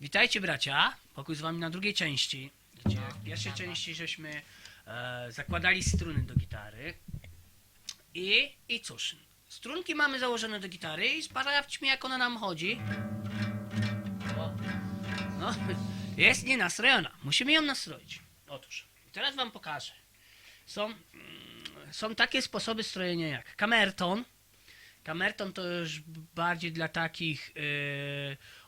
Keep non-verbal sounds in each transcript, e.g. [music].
Witajcie bracia, pokój z wami na drugiej części, gdzie w pierwszej części żeśmy e, zakładali struny do gitary i, i cóż, strunki mamy założone do gitary i sprawdźmy jak ona nam chodzi. O, no, jest nienastrojona, musimy ją nastroić. Otóż, teraz wam pokażę. Są, mm, są takie sposoby strojenia jak kamerton, Kamerton to już bardziej dla takich e,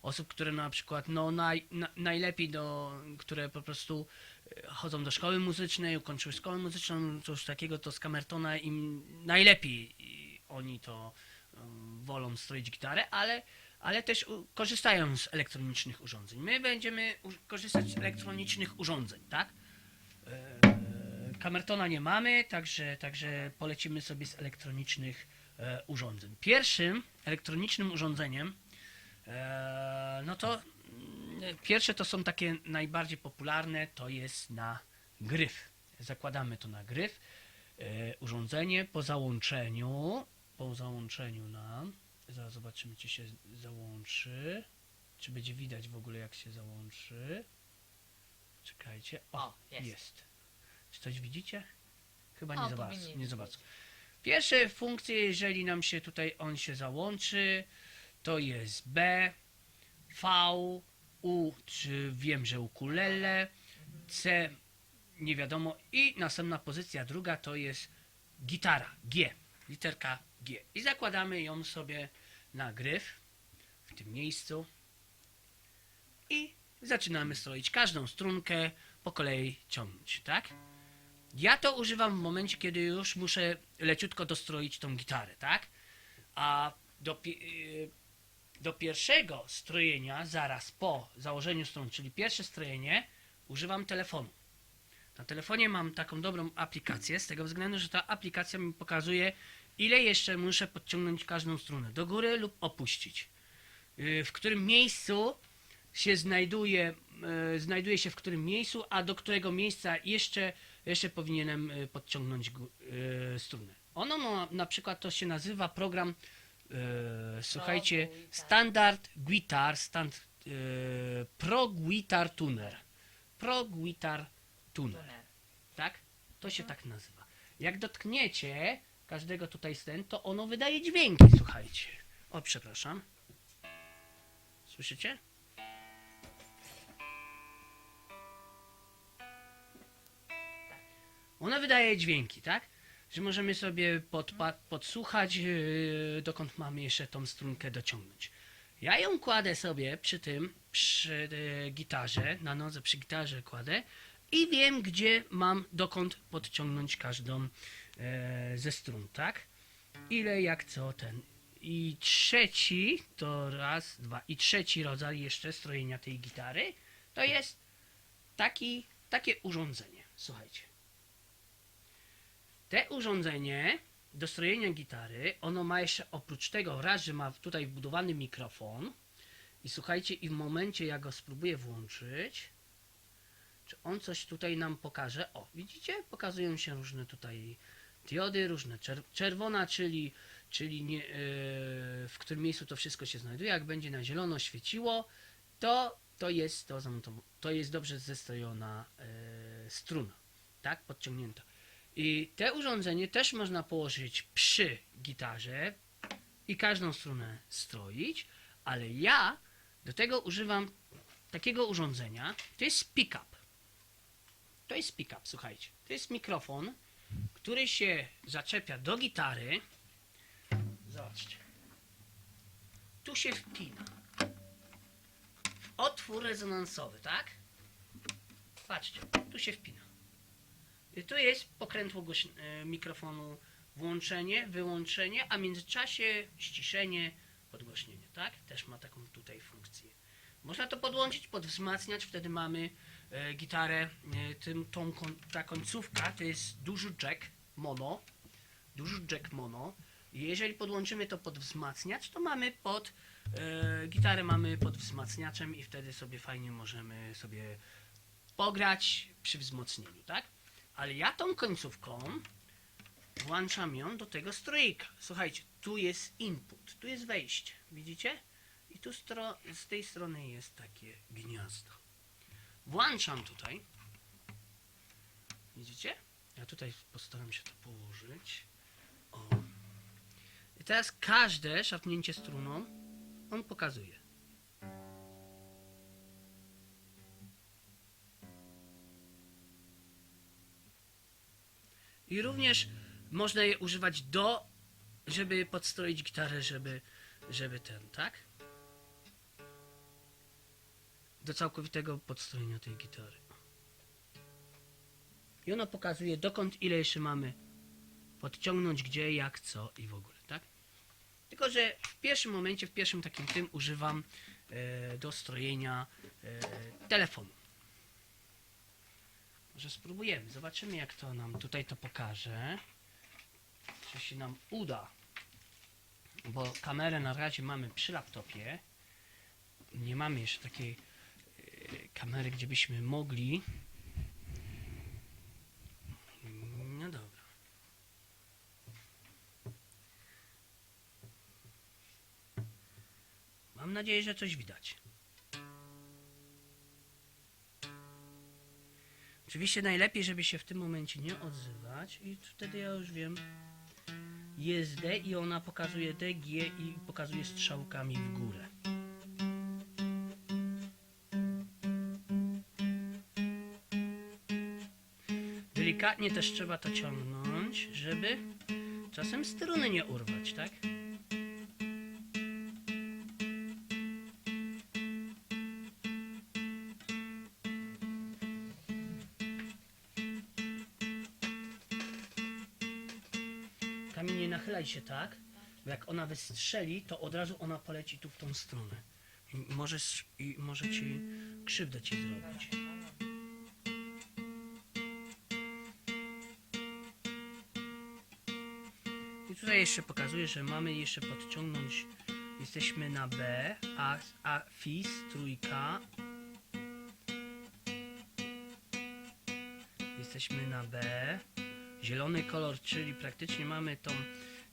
osób, które na przykład no, naj, na, najlepiej do, które po prostu e, chodzą do szkoły muzycznej, ukończyły szkołę muzyczną, coś takiego, to z Kamertona im najlepiej i oni to um, wolą stroić gitarę, ale, ale też korzystają z elektronicznych urządzeń. My będziemy korzystać z elektronicznych urządzeń, tak? Kamertona nie mamy, także, także polecimy sobie z elektronicznych e, urządzeń. Pierwszym elektronicznym urządzeniem, e, no to mm, pierwsze to są takie najbardziej popularne, to jest na gryf. Zakładamy to na gryf. E, urządzenie po załączeniu, po załączeniu nam, zaraz zobaczymy czy się załączy, czy będzie widać w ogóle jak się załączy. Czekajcie. O, O, jest. jest. Czy coś widzicie? Chyba O, nie powinni Nie bardzo. Pierwsze funkcje, jeżeli nam się tutaj on się załączy, to jest B, V, U, czy wiem, że ukulele, C, nie wiadomo i następna pozycja druga to jest gitara, G, literka G. I zakładamy ją sobie na gryf w tym miejscu i zaczynamy stroić każdą strunkę po kolei ciągnąć, tak? Ja to używam w momencie, kiedy już muszę leciutko dostroić tą gitarę, tak? A do, y, do pierwszego strojenia, zaraz po założeniu strun, czyli pierwsze strojenie, używam telefonu. Na telefonie mam taką dobrą aplikację, z tego względu, że ta aplikacja mi pokazuje, ile jeszcze muszę podciągnąć każdą strunę, do góry lub opuścić. Y, W którym miejscu się znajduje, e, znajduje się w którym miejscu, a do którego miejsca jeszcze, jeszcze powinienem e, podciągnąć e, strunę. Ono ma, na przykład to się nazywa program, e, słuchajcie. Standard Guitar, stand, Pro Guitar Tuner. Pro Guitar Tuner, tak? To się tak nazywa. Jak dotkniecie każdego tutaj sten, to ono wydaje dźwięki, słuchajcie. O, przepraszam. Słyszycie? Ona wydaje dźwięki, tak? Że możemy sobie podsłuchać, yy, dokąd mamy jeszcze tą strunkę dociągnąć. Ja ją kładę sobie przy tym, przy yy, gitarze, na nodze przy gitarze kładę i wiem, gdzie mam, dokąd podciągnąć każdą yy, ze strun, tak? Ile, jak co, ten. I trzeci, to raz, dwa, i trzeci rodzaj jeszcze strojenia tej gitary, to jest taki, takie urządzenie. Słuchajcie. Te urządzenie do strojenia gitary, ono ma jeszcze oprócz tego raz, że ma tutaj wbudowany mikrofon i słuchajcie, i w momencie jak go spróbuję włączyć, czy on coś tutaj nam pokaże? O, widzicie? Pokazują się różne tutaj diody, różne czer- czerwona, czyli, czyli nie, yy, w którym miejscu to wszystko się znajduje. Jak będzie na zielono świeciło, to, to, jest, to, to jest dobrze zestrojona yy, struna, tak? Podciągnięta. I te urządzenie też można położyć przy gitarze i każdą strunę stroić, ale ja do tego używam takiego urządzenia, to jest pick-up. To jest pick-up, słuchajcie. To jest mikrofon, który się zaczepia do gitary. Zobaczcie. Tu się wpina. Otwór rezonansowy, tak? Patrzcie, tu się wpina. I tu jest pokrętło e, mikrofonu włączenie, wyłączenie, a w międzyczasie ściszenie, podgłośnienie, tak? Też ma taką tutaj funkcję. Można to podłączyć pod wzmacniacz, wtedy mamy e, gitarę, e, tym, tą, ta końcówka to jest duży jack mono, duży jack mono. Jeżeli podłączymy to pod wzmacniacz, to mamy pod, e, gitarę mamy pod wzmacniaczem i wtedy sobie fajnie możemy sobie pograć przy wzmocnieniu, tak? Ale ja tą końcówką włączam ją do tego strojka. Słuchajcie, tu jest input, tu jest wejście, widzicie? I tu z tej strony jest takie gniazdo. Włączam tutaj. Widzicie? Ja tutaj postaram się to położyć. O. I teraz każde szarpnięcie struną on pokazuje. I również można je używać do, żeby podstroić gitarę, żeby, żeby ten, tak? Do całkowitego podstrojenia tej gitary. I ono pokazuje dokąd, ile jeszcze mamy podciągnąć, gdzie, jak, co i w ogóle, tak? Tylko, że w pierwszym momencie, w pierwszym takim tym używam e, do strojenia e, telefonu. Może spróbujemy, zobaczymy jak to nam tutaj to pokaże. Czy się nam uda. Bo kamerę na razie mamy przy laptopie. Nie mamy jeszcze takiej e, kamery, gdzie byśmy mogli. No dobra. Mam nadzieję, że coś widać. Oczywiście najlepiej, żeby się w tym momencie nie odzywać i wtedy ja już wiem. Jest D i ona pokazuje D, G i pokazuje strzałkami w górę. Delikatnie też trzeba to ciągnąć, żeby czasem struny nie urwać, tak? Się tak, bo jak ona wystrzeli, to od razu ona poleci tu w tą stronę. I może, i może ci krzywdę ci zrobić. I tutaj jeszcze pokazuję, że mamy jeszcze podciągnąć. Jesteśmy na B, a, a FIS, trójka. Jesteśmy na B. Zielony kolor, czyli praktycznie mamy tą,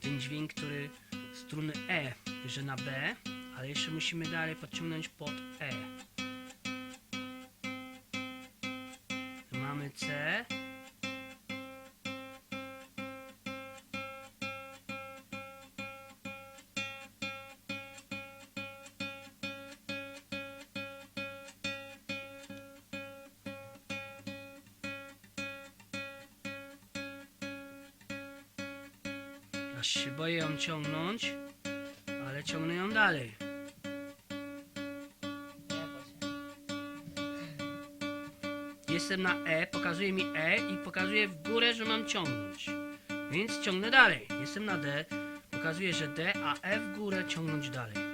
ten dźwięk, który struny E, że na B, ale jeszcze musimy dalej podciągnąć pod ciągnę ją dalej. Jestem na E, pokazuje mi E i pokazuje w górę, że mam ciągnąć. Więc ciągnę dalej. Jestem na D, pokazuje, że D, a E w górę ciągnąć dalej.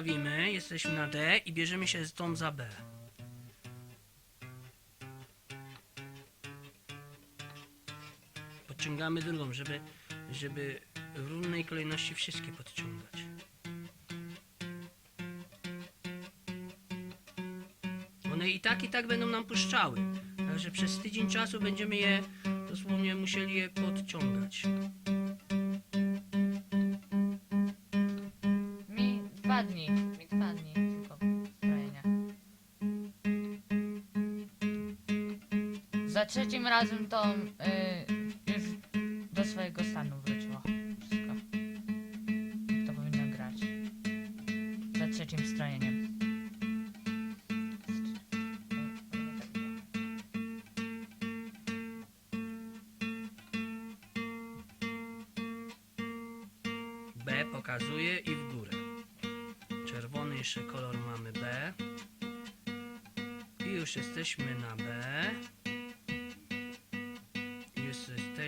Jesteśmy na D i bierzemy się z tą za B. Podciągamy drugą, żeby, żeby w równej kolejności wszystkie podciągać. One i tak, i tak będą nam puszczały. Także przez tydzień czasu będziemy je dosłownie musieli je podciągać. Razem to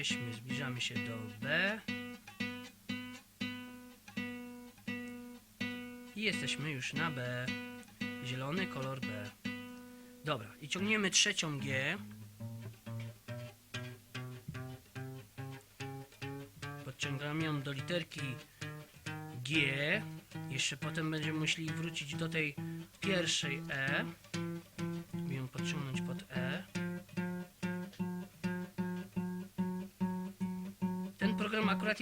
jesteśmy, zbliżamy się do B. I jesteśmy już na B. Zielony kolor B. Dobra, i ciągniemy trzecią G. Podciągamy ją do literki G. Jeszcze potem będziemy musieli wrócić do tej pierwszej E.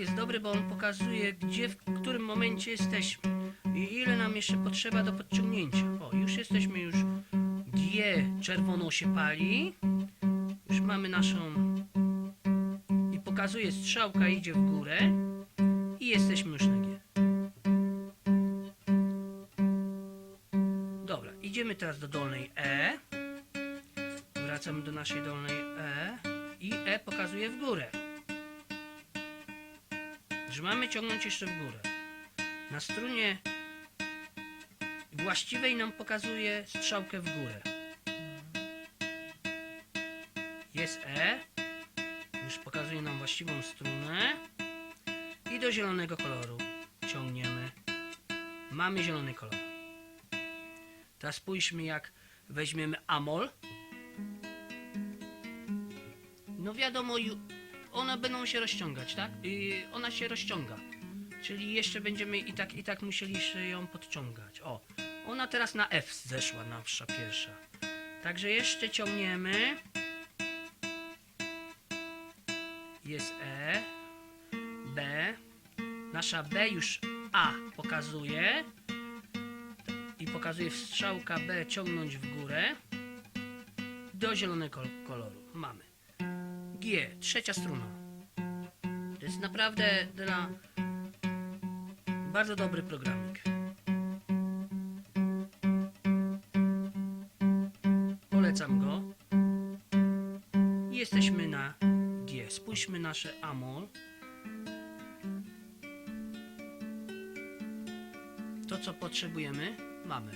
jest dobry, bo on pokazuje, gdzie, w którym momencie jesteśmy i ile nam jeszcze potrzeba do podciągnięcia. O, już jesteśmy już G czerwono się pali. Już mamy naszą i pokazuje strzałka idzie w górę i jesteśmy już na G. Dobra, idziemy teraz do dolnej E. Wracamy do naszej dolnej E i E pokazuje w górę. Że mamy ciągnąć jeszcze w górę. Na strunie właściwej nam pokazuje strzałkę w górę. Jest E. Już pokazuje nam właściwą strunę. I do zielonego koloru ciągniemy. Mamy zielony kolor. Teraz spójrzmy jak weźmiemy amol. No wiadomo, one będą się rozciągać, tak? I ona się rozciąga. Czyli jeszcze będziemy i tak i tak musieli ją podciągać. O, ona teraz na F zeszła, nasza pierwsza. Także jeszcze ciągniemy. Jest E, B. Nasza B już A pokazuje. I pokazuje strzałka B ciągnąć w górę. Do zielonego koloru. Mamy. G, trzecia struna. To jest naprawdę dla bardzo dobry programik. Polecam go. Jesteśmy na G. Spójrzmy nasze amol. To co potrzebujemy, mamy.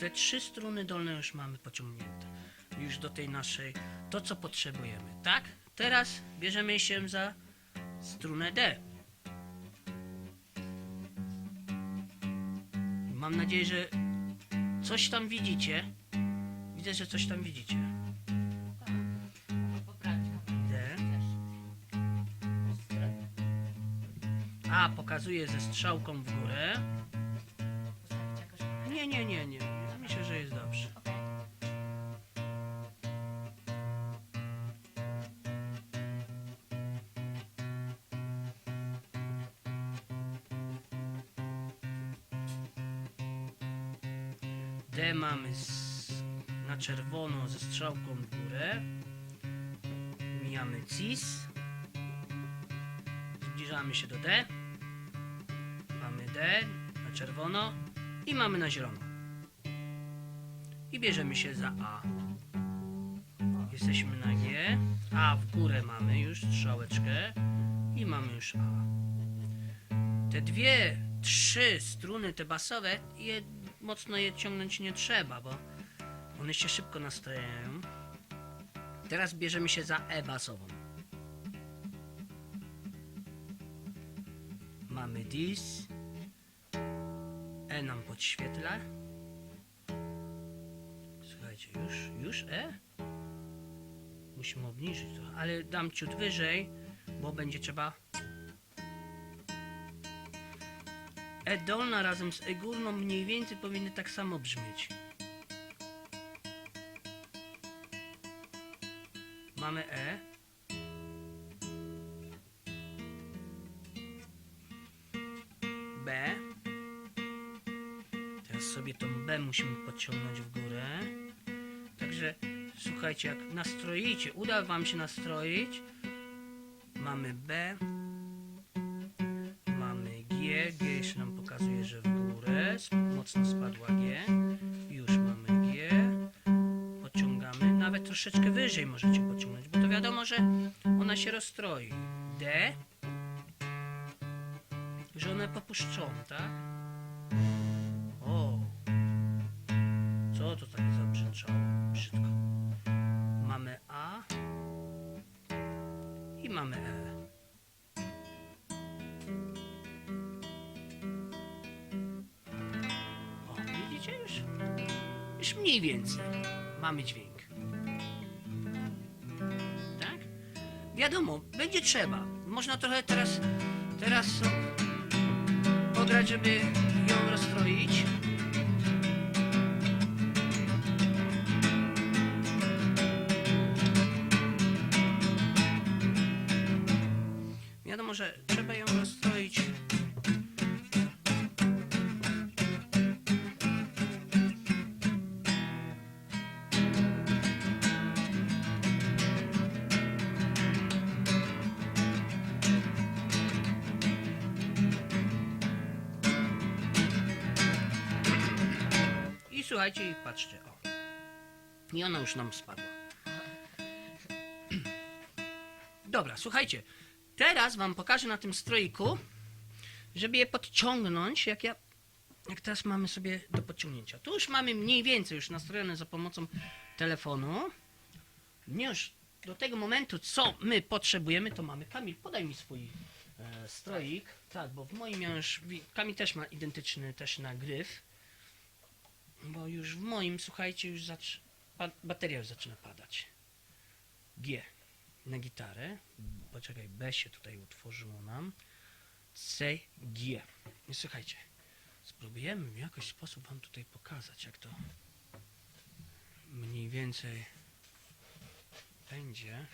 Te trzy struny dolne już mamy pociągnięte. Już do tej naszej, to co potrzebujemy, tak? Teraz bierzemy się za strunę D. Mam nadzieję, że coś tam widzicie. Widzę, że coś tam widzicie. D. A, pokazuje ze strzałką w górę. Nie, nie, nie, nie. D mamy z, na czerwono ze strzałką w górę. Mijamy CIS. Zbliżamy się do D. Mamy D na czerwono i mamy na zielono. I bierzemy się za A. Jesteśmy na G. A w górę mamy już strzałeczkę i mamy już A. Te dwie, trzy struny, te basowe, mocno je ciągnąć nie trzeba, bo one się szybko nastrajają. Teraz bierzemy się za E basową. Mamy dis. E nam podświetla. Słuchajcie, już, już E? Musimy obniżyć trochę, ale dam ciut wyżej, bo będzie trzeba E dolna razem z E górną mniej więcej powinny tak samo brzmieć. Mamy E. B. Teraz sobie tą B musimy podciągnąć w górę. Także słuchajcie, jak nastroicie, uda Wam się nastroić, mamy B, G, jeszcze nam pokazuje, że w górę, mocno spadła G. Już mamy G, podciągamy, nawet troszeczkę wyżej możecie podciągnąć, bo to wiadomo, że ona się rozstroi. D, że one popuszczą, tak? O, co to tak zabrzęczało brzydko. Mamy A i mamy E. Już mniej więcej mamy dźwięk. Tak? Wiadomo, będzie trzeba. Można trochę teraz, teraz pograć, żeby ją rozstroić. Wiadomo, że trzeba ją patrzcie, o. I ona już nam spadła. Dobra, słuchajcie. Teraz wam pokażę na tym stroiku, żeby je podciągnąć, jak ja. Jak teraz mamy sobie do podciągnięcia. Tu już mamy mniej więcej już nastrojone za pomocą telefonu. Nie już do tego momentu, co my potrzebujemy, to mamy. Kamil, podaj mi swój e, stroik. Tak, bo w moim już. Kamil też ma identyczny też nagryw. Bo już w moim, słuchajcie, już zac... bateria już zaczyna padać. G na gitarę. Poczekaj, B się tutaj utworzyło nam. C, G. I słuchajcie, spróbujemy w jakiś sposób wam tutaj pokazać, jak to mniej więcej będzie.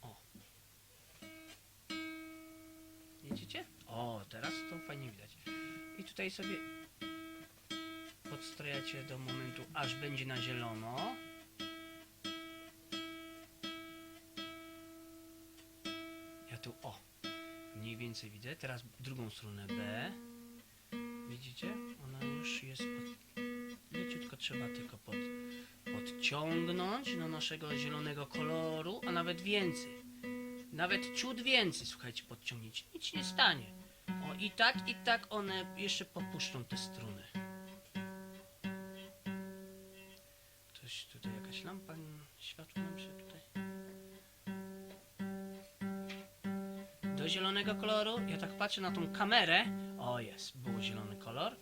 O. Widzicie? O, teraz to fajnie widać. I tutaj sobie podstrajacie do momentu, aż będzie na zielono. Ja tu, o, mniej więcej widzę. Teraz drugą stronę B. Widzicie? Ona już jest pod... Leciutko trzeba tylko pod, podciągnąć do naszego zielonego koloru, a nawet więcej. Nawet ciut więcej, słuchajcie, podciągnięć. Nic nie stanie. O, i tak, i tak one jeszcze popuszczą te struny. Zielonego koloru, ja tak patrzę na tą kamerę. O, jest, był zielony kolor.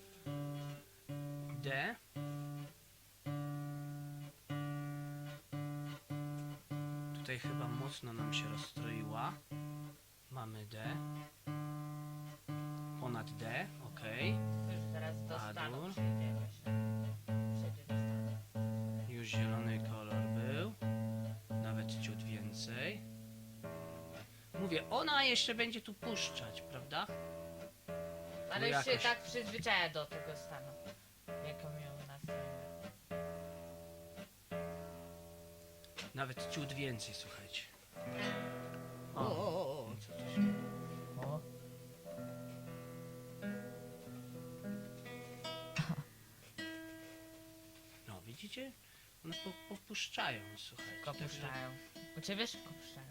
D. Tutaj chyba mocno nam się rozstroiła. Mamy D. Ponad D, Mówię, ona jeszcze będzie tu puszczać, prawda? Ale już się jakoś- tak przyzwyczaja do tego stanu. Jak ją nastroimy. Nawet ciut więcej, słuchajcie. O, o, o, co to się... O. No, widzicie? One po, popuszczają, słuchajcie. Także- puszczają. U ciebie szybko puszczają,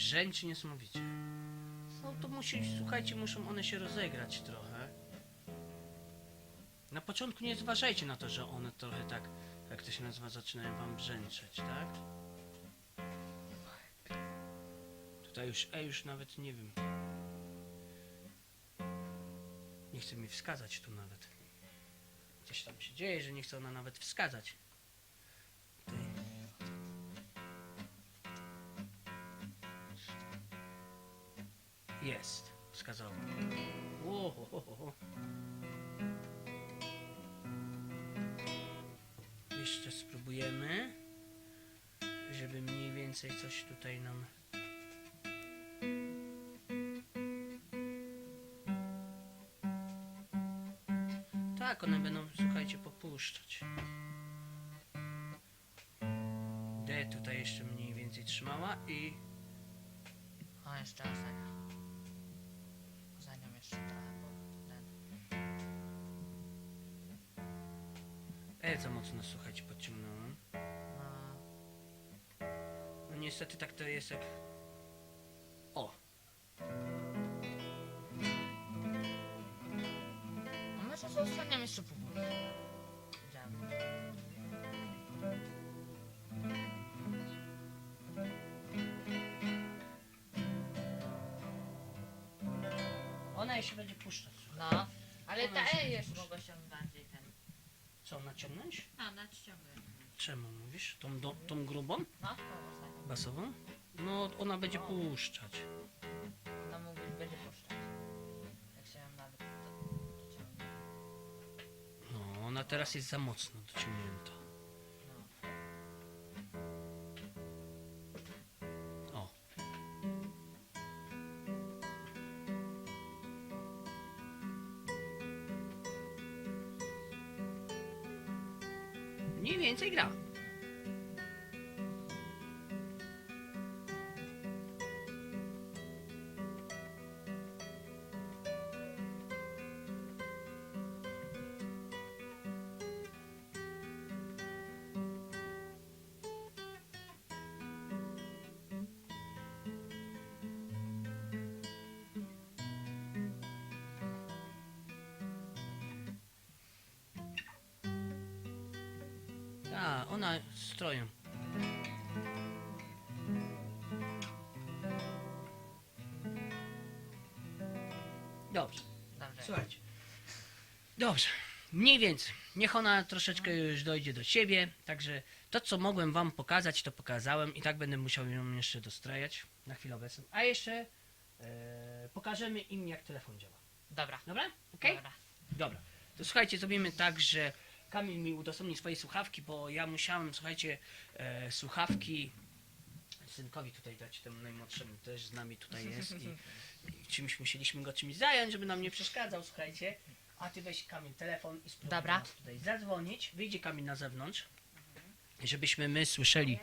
Brzęczy niesamowicie. No to musi, słuchajcie, muszą one się rozegrać trochę. Na początku nie zważajcie na to, że one trochę tak, jak to się nazywa, zaczynają wam brzęczeć, tak? Tutaj już, e, już nawet nie wiem. Nie chce mi wskazać tu nawet. Coś tam się dzieje, że nie chce ona nawet wskazać. Jest, wskazał. Łohohoho. Jeszcze spróbujemy, żeby mniej więcej coś tutaj nam... Tak, one będą, słuchajcie, popuszczać. D tutaj jeszcze mniej więcej trzymała i O, jeszcze Azania. mocno, słuchajcie, podciągnąłem. No, no niestety tak to jest jak... O! A my sobie zostaniemy jeszcze powoli. Ona jeszcze będzie puszczać. No, ale ta E jeszcze mogła się... Naciągnąć? A, nadciągę. Czemu mówisz? Tą, do, tą grubą? No, to można. Basową? No, ona będzie puszczać. Ona mówi, że będzie puszczać. Jak się ją nawet do- dociągnie. No, ona teraz jest za mocno dociągnięta. Mniej więcej gra. Mniej więcej. Niech ona troszeczkę już dojdzie do siebie, także to, co mogłem wam pokazać, to pokazałem i tak będę musiał ją jeszcze dostrajać na chwilę obecną. A jeszcze e, pokażemy im, jak telefon działa. Dobra. Dobra? Okej? Dobra. Dobra, to słuchajcie, zrobimy tak, że Kamil mi udostępni swoje słuchawki, bo ja musiałem, słuchajcie, e, słuchawki synkowi tutaj dać, temu najmłodszemu też z nami tutaj jest i, i czymś musieliśmy go czymś zająć, żeby nam nie przeszkadzał, słuchajcie. A ty weź Kamil telefon i spróbuj Dobra. do nas tutaj zadzwonić. Wyjdzie Kamil na zewnątrz, żebyśmy my słyszeli,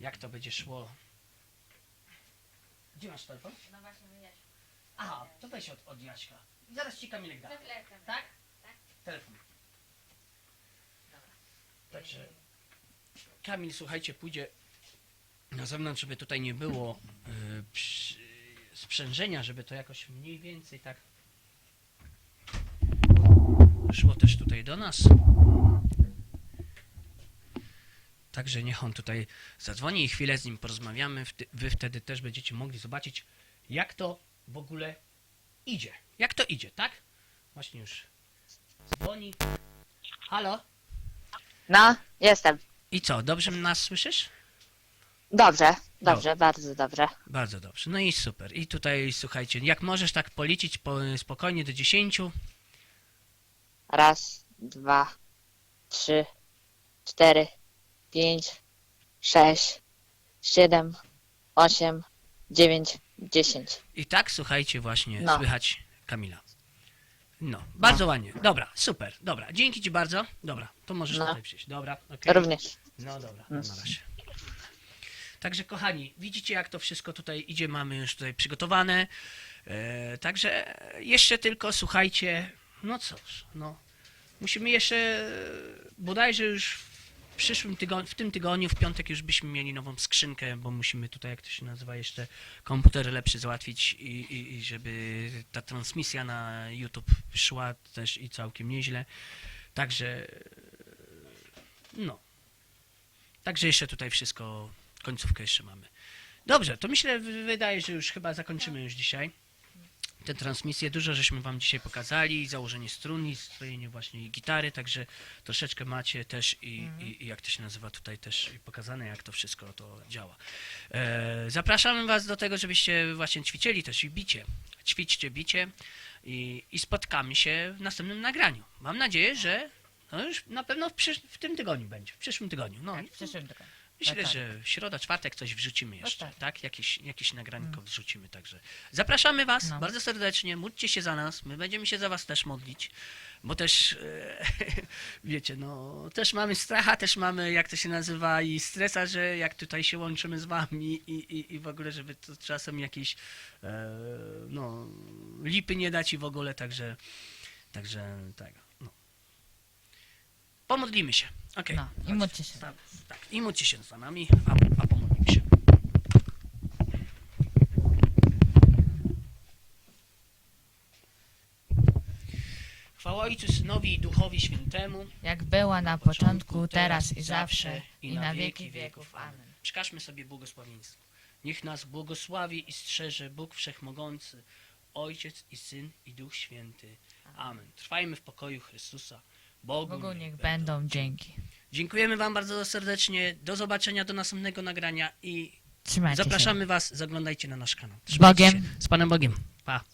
jak to będzie szło. Gdzie masz telefon? No właśnie, wiesz. Aha, to weź od, od Jaśka. Zaraz ci Kamilek da. Tak? Telefon. Także Kamil, słuchajcie, pójdzie na zewnątrz, żeby tutaj nie było y, przy, sprzężenia, żeby to jakoś mniej więcej tak szło też tutaj do nas. Także niech on tutaj zadzwoni i chwilę z nim porozmawiamy. Wy wtedy też będziecie mogli zobaczyć, jak to w ogóle idzie. Jak to idzie, tak? Właśnie już dzwoni. Halo? No, jestem. I co, dobrze nas słyszysz? Dobrze, dobrze, bardzo dobrze. Bardzo dobrze. No i super. I tutaj słuchajcie, jak możesz tak policzyć po, spokojnie do 10, Raz, dwa, trzy, cztery, pięć, sześć, siedem, osiem, dziewięć, dziesięć. i tak słuchajcie właśnie No. słychać Kamila. No, bardzo ładnie. Dobra, super. Dobra, dzięki ci bardzo. Dobra, to możesz No. tutaj przyjść. Dobra, okej. Również. No dobra, No. na razie. Także kochani, widzicie jak to wszystko tutaj idzie, mamy już tutaj przygotowane. E, także jeszcze tylko słuchajcie, no cóż, no musimy jeszcze bodajże już w przyszłym tygodniu, w tym tygodniu, w piątek już byśmy mieli nową skrzynkę, bo musimy tutaj, jak to się nazywa, jeszcze komputer lepszy załatwić i, i, i żeby ta transmisja na YouTube szła też i całkiem nieźle. Także no. Także jeszcze tutaj wszystko, końcówkę jeszcze mamy. Dobrze, to myślę, wydaje, że już chyba zakończymy już dzisiaj tę transmisję. Dużo żeśmy wam dzisiaj pokazali, założenie strun i strojenie właśnie i gitary, także troszeczkę macie też i, i, i jak to się nazywa tutaj też pokazane, jak to wszystko to działa. E, zapraszamy was do tego, żebyście właśnie ćwiczyli też i bicie. Ćwiczcie bicie i, i spotkamy się w następnym nagraniu. Mam nadzieję, że no już na pewno w, w tym tygodniu będzie, w przyszłym tygodniu. No, Tak, w przyszłym tygodniu. Myślę, tak. że środa, czwartek coś wrzucimy jeszcze, tak. tak? Jakieś, jakieś nagranko wrzucimy, także zapraszamy Was No. bardzo serdecznie, módlcie się za nas, my będziemy się za Was też modlić, bo też, e, [laughs] wiecie, no, też mamy stracha, też mamy, jak to się nazywa, i stresa, że jak tutaj się łączymy z Wami i, i, i w ogóle, żeby to czasem jakieś, e, no, lipy nie dać i w ogóle, także, także, tak, no. Pomodlimy się, okej. No, i módlcie się. Tak, tak. I módlcie się za nami, a, a pomodlimy się. Chwała Ojcu, Synowi i Duchowi Świętemu. Jak była na początku, teraz i zawsze, i na wieki wieków. Amen. Przekażmy sobie błogosławieństwo. Niech nas błogosławi i strzeże Bóg Wszechmogący, Ojciec i Syn i Duch Święty. Amen. Trwajmy w pokoju Chrystusa. Bogu, Bogu niech będą dzięki. Dziękujemy Wam bardzo serdecznie. Do zobaczenia, do następnego nagrania i Trzymajcie się. zapraszamy Was. Zaglądajcie na nasz kanał. Z Bogiem. Trzymajcie się. Z Panem Bogiem. Pa.